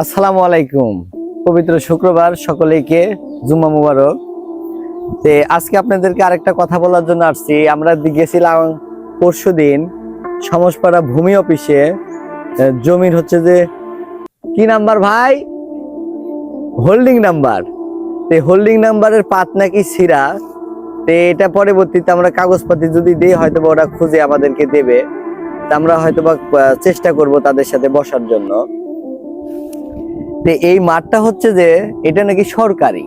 আসসালামু আলাইকুম। পবিত্র শুক্রবার সকলেকে জুম্মা মুবারক। তে আজকে আপনাদেরকে আরেকটা কথা বলার জন্য আসছি। আমরা গেছিলাম পরশু দিন সমসপাড়া ভূমি অফিসে। জমির হচ্ছে যে, কি নাম্বার ভাই? Holding number. তে হোল্ডিং নাম্বারের পাত নাকি সিরা তে এটা পরবর্তীতে আমরা কাগজপাতি যদি দিই হয়তো ওরা খুঁজে আমাদেরকে দেবে। আমরা হয়তো বা চেষ্টা করব তাদের সাথে বসার জন্য। তো এই মাঠটা হচ্ছে যে এটা নাকি সরকারি।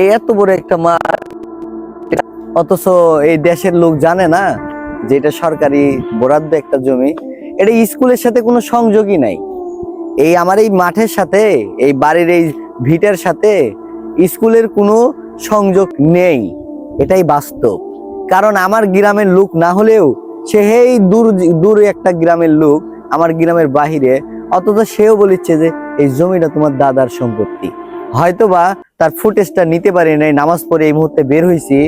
এই এত বড় একটা মাঠ, অথচ এই দেশের লোক জানে না যে এটা সরকারি বরাদ্দ একটা জমি। এটা স্কুলের সাথে কোনো সংযোগই নাই। এই আমার এই মাঠের সাথে, এই বাড়ির এই ভিটের সাথে স্কুলের কোনো সংযোগ নেই। এটাই বাস্তব। কারণ আমার গ্রামের লোক না হলেও সে এই দূর দূর একটা গ্রামের লোক আমার গ্রামের বাহিরে, অথচ সেও বলিচ্ছে যে এই জমিটা তোমার দাদার সম্পত্তি। হয়তোবা তার ফুটেজটা নিতে পারি নাই, নামাজ পড়ে এই মুহূর্তে বের হয়েছি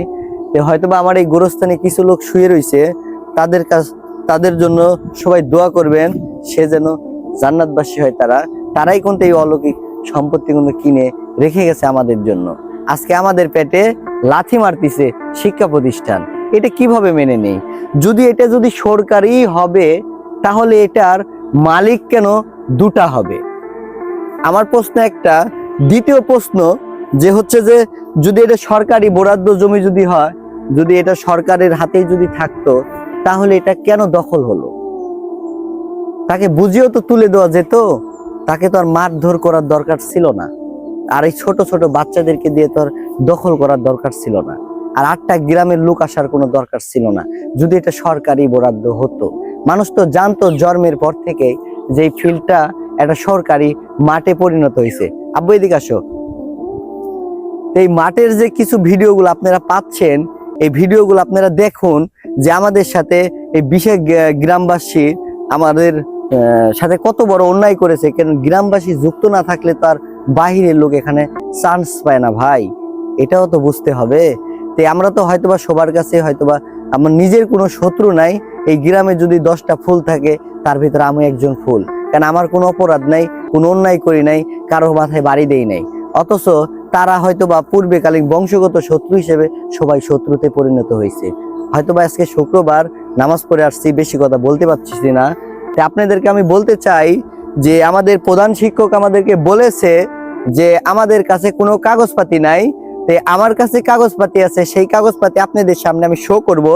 হয়তোবা আমার এই গোরস্থানে কিছু লোক শুয়ে রয়েছে তাদের কাছ, তাদের জন্য সবাই দোয়া করবেন, সে যেন জান্নাতবাসী হয় তারা। তারাই কিন্তু এই অলৌকিক সম্পত্তিগুলো কিনে রেখে গেছে আমাদের জন্য। আজকে আমাদের পেটে লাথি মারতিছে শিক্ষা প্রতিষ্ঠান। এটা কীভাবে মেনে নেই? যদি এটা যদি সরকারি হবে, তাহলে এটার মালিক কেন দুটা হবে? আমার প্রশ্ন একটা। দ্বিতীয় প্রশ্ন যে হচ্ছে যে যদি এটা সরকারি বরাদ্দ জমি যদি হয়, যদি এটা সরকারের হাতেই যদি থাকতো, তাহলে এটা কেন দখল হলো? তাকে বুঝিয়েও তো তুলে দেওয়া যেত, তাকে তো আর মারধর করার দরকার ছিল না। আর এই ছোট ছোট বাচ্চাদেরকে দিয়ে তো আর দখল করার দরকার ছিল না। আর আটটা গ্রামের লোক আসার কোনো দরকার ছিল না, যদি এটা সরকারি বরাদ্দ হতো। মানুষ তো জানতো জন্মের পর থেকে যে ফিল্ডটা একটা সরকারি মাঠে পরিণত হয়েছে আব্বু, এদিকে আসো। এই মাঠের যে কিছু ভিডিওগুলো আপনারা পাচ্ছেন, এই ভিডিওগুলো আপনারা দেখুন যে আমাদের সাথে এই বিশেষ গ্রামবাসী আমাদের সাথে কত বড় অন্যায় করেছে। কেন গ্রামবাসী যুক্ত না থাকলে তার বাহিরের লোক এখানে চান্স পায় না ভাই। এটাও তো বুঝতে হবে। তো আমরা তো হয়তোবা সবার কাছে হয়তোবা আমার নিজের কোনো শত্রু নাই। এই গ্রামে যদি দশটা ফুল থাকে, তার ভিতরে আমি একজন ফুল। কারণ আমার কোনো অপরাধ নাই, কোনো অন্যায় করি নাই, কারও মাথায় বাড়ি দেই নাই। অথচ তারা হয়তো বা পূর্বেকালীন বংশগত শত্রু হিসেবে সবাই শত্রুতে পরিণত হয়েছে। হয়তো বা আজকে শুক্রবার নামাজ পড়ে আসছি, বেশি কথা বলতে পারছি না। তাই আপনাদেরকে আমি বলতে চাই যে, আমাদের প্রধান শিক্ষক আমাদেরকে বলেছে যে, আমাদের কাছে কোনো কাগজপাতি নাই তো আমার কাছে কাগজপাতি আছে, সেই কাগজপাতি আপনাদের সামনে আমি শো করব।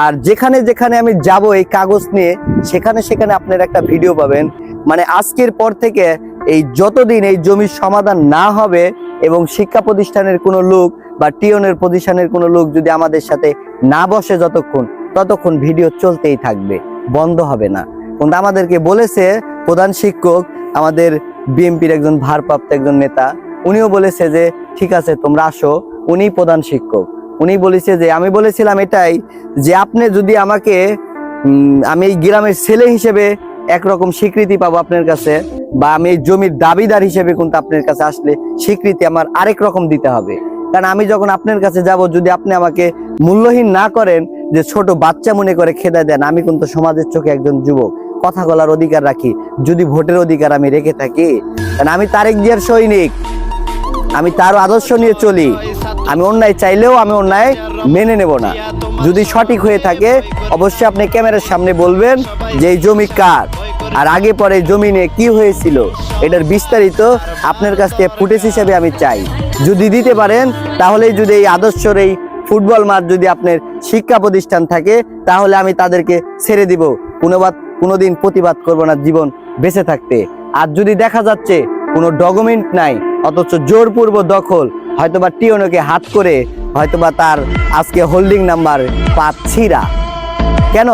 আর যেখানে যেখানে আমি যাব এই কাগজ নিয়ে, সেখানে সেখানে আপনারা একটা ভিডিও পাবেন। মানে আজকের পর থেকে এই যতদিন এই জমির সমাধান না হবে এবং শিক্ষা প্রতিষ্ঠানের কোনো লোক বা টিওনের প্রতিষ্ঠানের কোনো লোক যদি আমাদের সাথে না বসে যতক্ষণ, ততক্ষণ ভিডিও চলতেই থাকবে, বন্ধ হবে না। কিন্তু আমাদেরকে বলেছে প্রধান শিক্ষক, আমাদের বিএমপির একজন ভারপ্রাপ্ত একজন নেতা উনিও বলেছে যে, ঠিক আছে, তোমরা আসো। উনি প্রধান শিক্ষক। উনি বলেছে যে, আমি বলেছিলাম এটাই যে, আপনি যদি আমাকে আমি এই গ্রামের ছেলে হিসেবে একরকম স্বীকৃতি পাবো আপনার কাছে বা আমি জমির দাবিদার হিসেবে কিন্তু আপনার কাছে আসলে স্বীকৃতি আমার আরেক রকম দিতে হবে। কারণ আমি যখন আপনার কাছে যাব, যদি আপনি আমাকে মূল্যহীন না করেন, যে ছোট বাচ্চা মনে করে খেদা দেন, আমি কিন্তু সমাজের চোখে একজন যুবক। কথা বলার অধিকার রাখি। যদি ভোটের অধিকার আমি রেখে থাকি, কারণ আমি তারেক জিয়ার সৈনিক। আমি তার আদর্শ নিয়ে চলি। আমি অন্যায় চাইলেও আমি অন্যায় মেনে নেব না। যদি সঠিক হয়ে থাকে, অবশ্যই আপনি ক্যামেরার সামনে বলবেন যে এই জমি কার? আর আগে পরে জমি নিয়ে কি হয়েছিল, এটার বিস্তারিত আপনার কাছ থেকে ফুটেজ হিসেবে আমি চাই। যদি দিতে পারেন তাহলে যদি এই আদর্শর এই ফুটবল মাঠ যদি আপনার শিক্ষা প্রতিষ্ঠান থাকে, তাহলে আমি তাদেরকে ছেড়ে দিব। কোনোবাদ কোনোদিন প্রতিবাদ করব না জীবন বেঁচে থাকতে। আর যদি দেখা যাচ্ছে কোনো ডকুমেন্ট নাই, অথচ জোরপূর্ব দখল। হয়তোবা টিওনোকে হাত করে হয়তোবা তার আজকে হোল্ডিং নাম্বার পাচ্ছিরা কেন?